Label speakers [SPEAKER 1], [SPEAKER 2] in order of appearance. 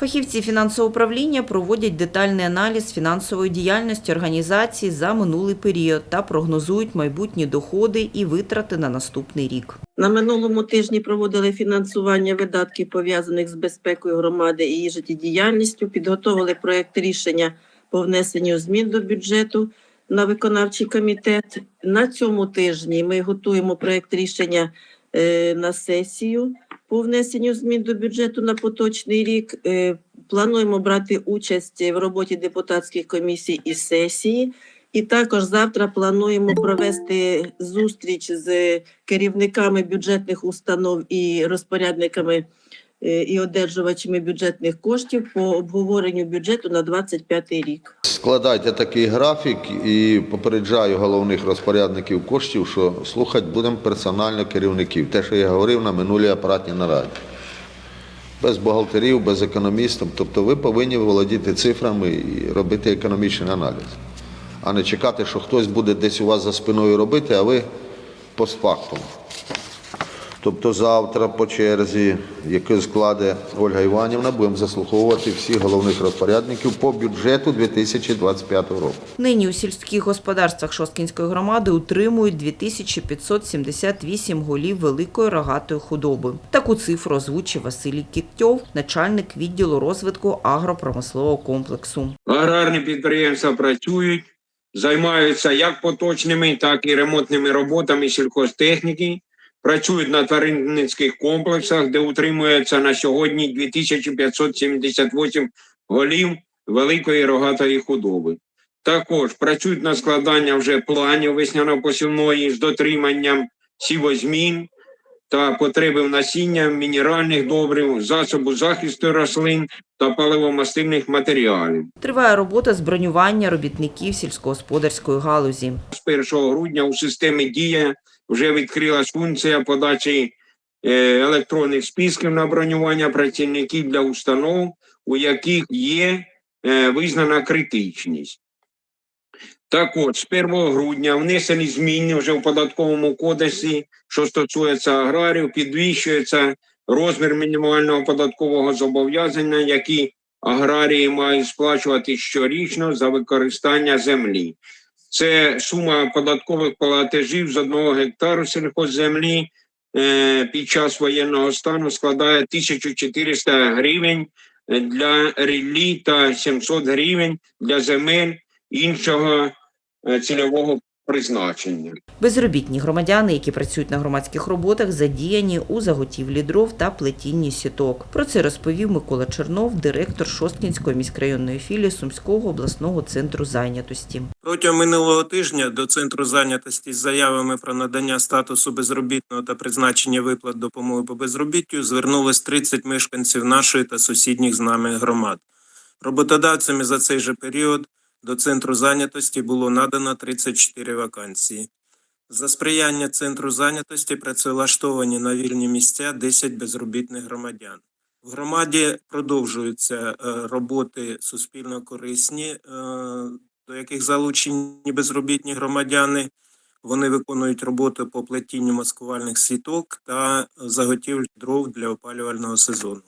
[SPEAKER 1] Фахівці фінансового управління проводять детальний аналіз фінансової діяльності організації за минулий період та прогнозують майбутні доходи і витрати на наступний рік.
[SPEAKER 2] На минулому тижні проводили фінансування видатків пов'язаних з безпекою громади і її життєдіяльністю. Підготовили проект рішення по внесенню змін до бюджету на виконавчий комітет. На цьому тижні ми готуємо проект рішення е, на сесію по внесенню змін до бюджету на поточний рік. Е, плануємо брати участь в роботі депутатських комісій і сесії. І також завтра плануємо провести зустріч з керівниками бюджетних установ і розпорядниками е, і одержувачами бюджетних коштів по обговоренню бюджету на 25 рік.
[SPEAKER 3] Складайте такий графік і попереджаю головних розпорядників коштів, що слухати будемо персонально керівників. Те, що я говорив на минулій апаратній нараді. Без бухгалтерів, без економістів. Тобто ви повинні володіти цифрами і робити економічний аналіз, а не чекати, що хтось буде десь у вас за спиною робити, а ви постфактум. Тобто завтра по черзі, яку складе Ольга Іванівна, будемо заслуховувати всіх головних розпорядників по бюджету 2025 року.
[SPEAKER 1] Нині у сільських господарствах Шосткінської громади утримують 2578 голів великої рогатої худоби. Таку цифру озвучив Василій Кіктьов, начальник відділу розвитку агропромислового комплексу.
[SPEAKER 4] Аграрні підприємства працюють, займаються як поточними, так і ремонтними роботами сільхозтехніки. Працюють на тваринницьких комплексах, де утримується на сьогодні 2578 голів великої рогатої худоби. Також працюють на складання вже планів весняно-посівної з дотриманням сівозмін та потреби в насіння, мінеральних добрив, засобу захисту рослин та паливомастильних матеріалів.
[SPEAKER 1] Триває робота з бронювання робітників сільськогосподарської галузі.
[SPEAKER 4] З 1 грудня у системі Дія вже відкрилась функція подачі е, електронних списків на бронювання працівників для установ, у яких є е, визнана критичність. Також з 1 грудня внесені зміни вже в податковому кодексі, що стосується аграрів, підвищується розмір мінімального податкового зобов'язання, які аграрії мають сплачувати щорічно за використання землі. Це сума податкових платежів з одного гектару сільхозземлі е, під час воєнного стану складає 1400 гривень е, для ріллі та 700 гривень для земель іншого цільового призначення.
[SPEAKER 1] Безробітні громадяни, які працюють на громадських роботах, задіяні у заготівлі дров та плетінні сіток. Про це розповів Микола Чернов, директор Шосткінської міськрайонної філії Сумського обласного центру зайнятості.
[SPEAKER 5] Протягом минулого тижня до центру зайнятості з заявами про надання статусу безробітного та призначення виплат допомоги по безробіттю звернулось 30 мешканців нашої та сусідніх з нами громад. Роботодавцями за цей же період до центру зайнятості було надано 34 вакансії. За сприяння центру зайнятості працевлаштовані на вільні місця 10 безробітних громадян. В громаді продовжуються е, роботи суспільно корисні, е, до яких залучені безробітні громадяни. Вони виконують роботу по плетінню маскувальних сіток та заготівлі дров для опалювального сезону.